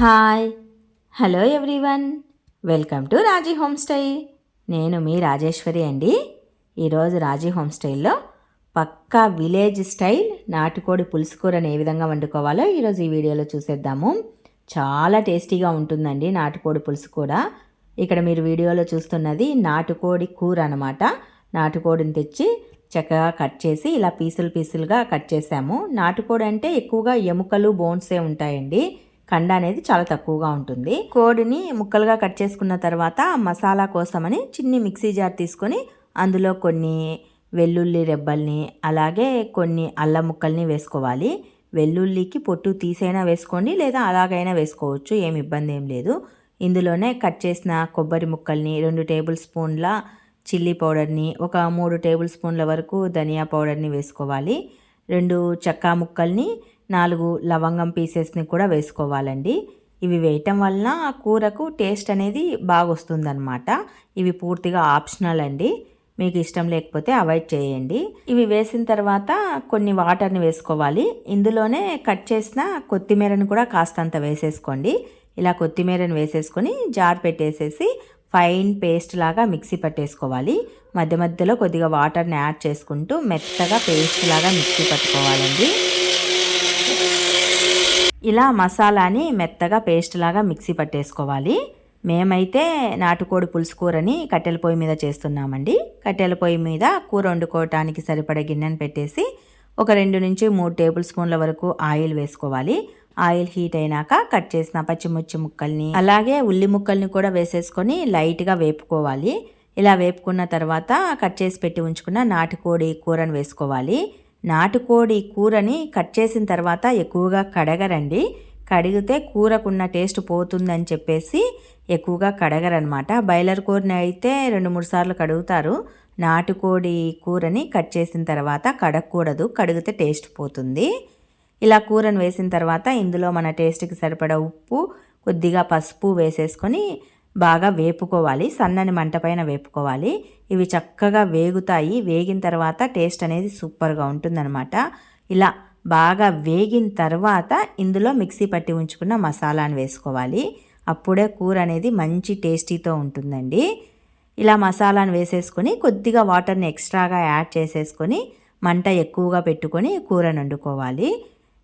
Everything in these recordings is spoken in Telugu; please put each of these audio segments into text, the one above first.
Hi. Hello everyone. Welcome to Raji home style నేను మీ రాజేశ్వరి అండి. ఈరోజు రాజీ హోమ్ స్టైల్లో పక్కా విలేజ్ స్టైల్ నాటుకోడి పులుసు కూరని ఏ విధంగా వండుకోవాలో ఈరోజు ఈ వీడియోలో చూసేద్దాము. చాలా టేస్టీగా ఉంటుందండి నాటుకోడి పులుసు కూర ఇక్కడ మీరు వీడియోలో చూస్తున్నది నాటుకోడి కూర అనమాట నాటుకోడిని తెచ్చి చక్కగా కట్ చేసి ఇలా పీసులు పీసులుగా కట్ చేసాము. నాటుకోడి అంటే ఎక్కువగా ఎముకలు బోన్సే ఉంటాయండి. కండ అనేది చాలా తక్కువగా ఉంటుంది. కోడిని ముక్కలుగా కట్ చేసుకున్న తర్వాత మసాలా కోసమని చిన్ని మిక్సీ జార్ తీసుకొని అందులో కొన్ని వెల్లుల్లి రెబ్బల్ని అలాగే కొన్ని అల్లం ముక్కల్ని వేసుకోవాలి. వెల్లుల్లికి పొట్టు తీసైనా వేసుకోండి లేదా అలాగైనా వేసుకోవచ్చు ఏమి ఇబ్బంది ఏం లేదు. ఇందులోనే కట్ చేసిన కొబ్బరి ముక్కల్ని రెండు టేబుల్ స్పూన్ల చిల్లీ పౌడర్ని ఒక మూడు టేబుల్ స్పూన్ల వరకు ధనియా పౌడర్ని వేసుకోవాలి. రెండు చక్కా ముక్కల్ని నాలుగు లవంగం పీసెస్ని కూడా వేసుకోవాలండి. ఇవి వేయటం వలన కూరకు టేస్ట్ అనేది బాగా వస్తుందన్నమాట ఇవి పూర్తిగా ఆప్షనల్ అండి. మీకు ఇష్టం లేకపోతే అవాయిడ్ చేయండి. ఇవి వేసిన తర్వాత కొన్ని వాటర్ని వేసుకోవాలి. ఇందులోనే కట్ చేసిన కొత్తిమీరను కూడా కాస్తంత వేసేసుకోండి. ఇలా కొత్తిమీరను వేసేసుకొని జార్ పెట్టేసేసి ఫైన్ పేస్ట్ లాగా మిక్సీ పట్టేసుకోవాలి. మధ్య మధ్యలో కొద్దిగా వాటర్ని యాడ్ చేసుకుంటూ మెత్తగా పేస్ట్ లాగా మిక్సీ పట్టుకోవాలండి. ఇలా మసాలాని మెత్తగా పేస్ట్ లాగా మిక్సీ పట్టేసుకోవాలి. మేమైతే నాటుకోడి పులుసు కూరని కట్టెల పొయ్యి మీద చేస్తున్నామండి. కట్టెల పొయ్యి మీద కూర వండుకోవటానికి సరిపడే గిన్నెను పెట్టేసి ఒక రెండు నుంచి మూడు టేబుల్ స్పూన్ల వరకు ఆయిల్ వేసుకోవాలి. ఆయిల్ హీట్ అయినాక కట్ చేసిన పచ్చిమిర్చి ముక్కల్ని అలాగే ఉల్లి ముక్కల్ని కూడా వేసేసుకొని లైట్గా వేపుకోవాలి. ఇలా వేపుకున్న తర్వాత కట్ చేసి పెట్టి ఉంచుకున్న నాటుకోడి కూరని వేసుకోవాలి. నాటుకోడి కూరని కట్ చేసిన తర్వాత ఎక్కువగా కడగరండి. కడిగితే కూరకున్న టేస్ట్ పోతుందని చెప్పేసి ఎక్కువగా కడగరనమాట. బాయిలర్ కూరని అయితే రెండు మూడు సార్లు కడుగుతారు. నాటుకోడి కూరని కట్ చేసిన తర్వాత కడగకూడదు. కడిగితే టేస్ట్ పోతుంది. ఇలా కూరను వేసిన తర్వాత ఇందులో మన టేస్ట్కి సరిపడా ఉప్పు కొద్దిగా పసుపు వేసేసుకొని బాగా వేపుకోవాలి సన్నని మంట పైన వేపుకోవాలి. ఇవి చక్కగా వేగుతాయి. వేగిన తర్వాత టేస్ట్ అనేది సూపర్గా ఉంటుందన్నమాట. ఇలా బాగా వేగిన తర్వాత ఇందులో మిక్సీ పట్టి ఉంచుకున్న మసాలాను వేసుకోవాలి. అప్పుడే కూర అనేది మంచి టేస్టీతో ఉంటుందండి. ఇలా మసాలాను వేసేసుకొని కొద్దిగా వాటర్ని ఎక్స్ట్రాగా యాడ్ చేసేసుకొని మంట ఎక్కువగా పెట్టుకొని కూరను వండుకోవాలి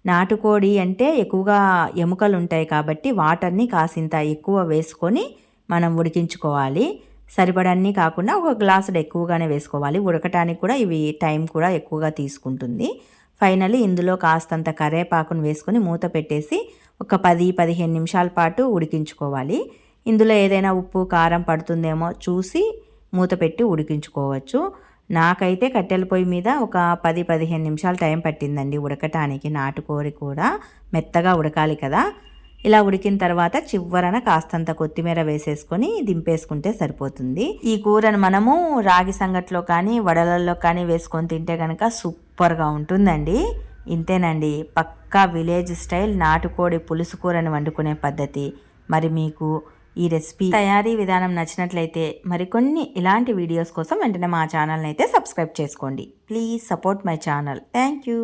నాటుకోడి అంటే ఎక్కువగా ఎముకలు ఉంటాయి కాబట్టి వాటర్ని కాసింత ఎక్కువ వేసుకొని మనం ఉడికించుకోవాలి. సరిపడన్నీ కాకుండా ఒక గ్లాసుడు ఎక్కువగానే వేసుకోవాలి. ఉడకటానికి కూడా ఇవి టైం కూడా ఎక్కువగా తీసుకుంటుంది. ఫైనలీ ఇందులో కాస్తంత కరేపాకును వేసుకొని మూత పెట్టేసి ఒక పది పదిహేను నిమిషాల పాటు ఉడికించుకోవాలి. ఇందులో ఏదైనా ఉప్పు కారం పడుతుందేమో చూసి మూత పెట్టి ఉడికించుకోవచ్చు. నాకైతే కట్టెల పొయ్యి మీద ఒక పది పదిహేను నిమిషాలు టైం పట్టిందండి ఉడకటానికి. నాటుకోరి కూడా మెత్తగా ఉడకాలి కదా. ఇలా ఉడికిన తర్వాత చివరన కాస్తంత కొత్తిమీర వేసేసుకొని దింపేసుకుంటే సరిపోతుంది. ఈ కూరను మనము రాగి సంగట్లో కానీ వడలల్లో కానీ వేసుకొని తింటే కనుక సూపర్గా ఉంటుందండి. ఇంతేనండి పక్కా విలేజ్ స్టైల్ నాటుకోడి పులుసు కూరని వండుకునే పద్ధతి. మరి మీకు ఈ రెసిపీ తయారీ విధానం నచ్చినట్లయితే మరికొన్ని ఇలాంటి వీడియోస్ కోసం వెంటనే మా ఛానల్ని అయితే సబ్స్క్రైబ్ చేసుకోండి. Please support my channel. Thank you.